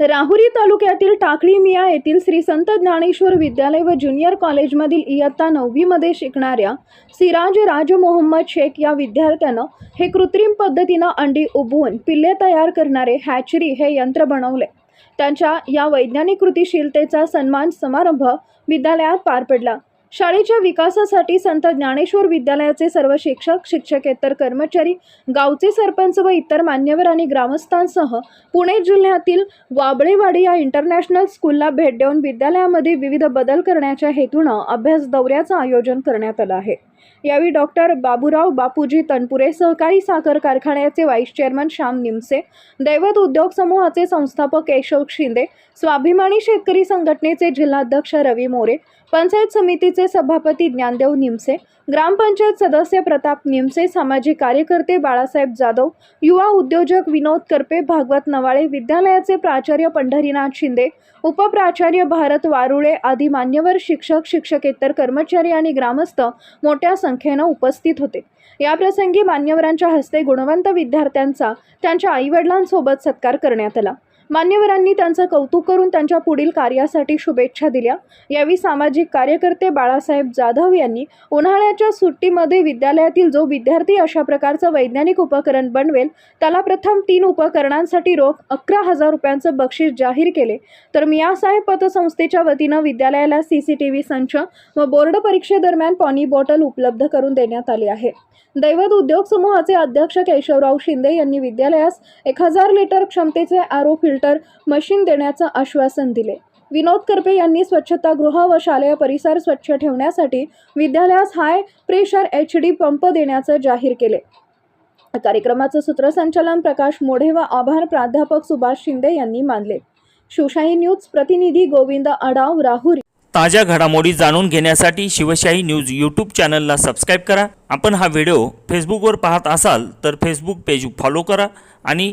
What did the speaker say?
राहुरी तालुक्यातील टाकळी मिया येथील श्री संत ज्ञानेश्वर विद्यालय व ज्युनियर कॉलेजमधील इयत्ता नववीमध्ये शिकणाऱ्या सिराज राज मोहम्मद शेख या विद्यार्थ्यानं हे कृत्रिम पद्धतीनं अंडी उबवून पिल्ले तयार करणारे हॅचरी हे यंत्र बनवले. त्यांच्या या वैज्ञानिक कृतिशीलतेचा सन्मान समारंभ विद्यालयात पार पडला. शाळेच्या विकासासाठी संत ज्ञानेश्वर विद्यालयाचे सर्व शिक्षक शिक्षकेतर कर्मचारी गावचे सरपंच व इतर मान्यवर आणि ग्रामस्थांसह पुणे जिल्ह्यातील वाबळेवाडी या इंटरनॅशनल स्कूलला भेट देऊन विद्यालयामध्ये विविध बदल करण्याच्या हेतूनं अभ्यास दौऱ्याचं आयोजन करण्यात आलं आहे. यावेळी डॉक्टर बाबूराव बापूजी तनपुरे सहकारी साखर कारखान्याचे व्हाईस चेअरमन श्याम निमसे दैवत उद्योग समूहाचे संस्थापक केशव शिंदे स्वाभिमानी शेतकरी संघटनेचे जिल्हाध्यक्ष रवी मोरे पंचायत समितीचे सभापती ज्ञानदेव निमसे ग्रामपंचायत सदस्य प्रताप निमसे सामाजिक कार्यकर्ते बाळासाहेब जाधव युवा उद्योजक विनोद करपे भागवत नवाळे विद्यालयाचे प्राचार्य पंढरीनाथ शिंदे उपप्राचार्य भारत वारुळे आदी मान्यवर शिक्षक शिक्षकेतर कर्मचारी आणि ग्रामस्थ मोठ्या संख्येनं उपस्थित होते. याप्रसंगी मान्यवरांच्या हस्ते गुणवंत विद्यार्थ्यांचा त्यांच्या आईवडिलांसोबत सत्कार करण्यात आला. मान्यवरांनी त्यांचं कौतुक करून त्यांच्या पुढील कार्यासाठी शुभेच्छा दिल्या. यावेळी सामाजिक कार्यकर्ते बाळासाहेब जाधव यांनी उन्हाळ्याच्या सुट्टीमध्ये विद्यालयातील जो विद्यार्थी अशा प्रकारचं वैज्ञानिक उपकरण बनवेल त्याला प्रथम तीन उपकरणांसाठी रोख अकरा हजार रुपयांचं बक्षीस जाहीर केले. तर मियासाहेब पतसंस्थेच्या वतीनं विद्यालयाला सी सी टी व्ही संच व बोर्ड परीक्षेदरम्यान पाणी बॉटल उपलब्ध करून देण्यात आली आहे. दैवत उद्योग समूहाचे अध्यक्ष केशवराव शिंदे यांनी विद्यालयास एक हजार लिटर क्षमतेचे आरो फिल्टर मशीन देण्याचं आश्वासन दिले. विनोद करपे यांनी स्वच्छतागृह व शालेय परिसर स्वच्छ ठेवण्यासाठी विद्यालयास high pressure H D pump देण्याचं जाहीर केले. कार्यक्रमाचं सूत्रसंचालन प्रकाश मोढे व आभार प्राध्यापक सुभाष शिंदे यांनी मानले. शिवशाही न्यूज प्रतिनिधी गोविंद आडाव राहुरी. ताज्या घडामोडी जाणून घेण्यासाठी शिवशाही न्यूज यूट्यूब चॅनलला सबस्क्राईब करा. आपण हा व्हिडिओ फेसबुकवर पाहत असाल तर फेसबुक पेज फॉलो करा आणि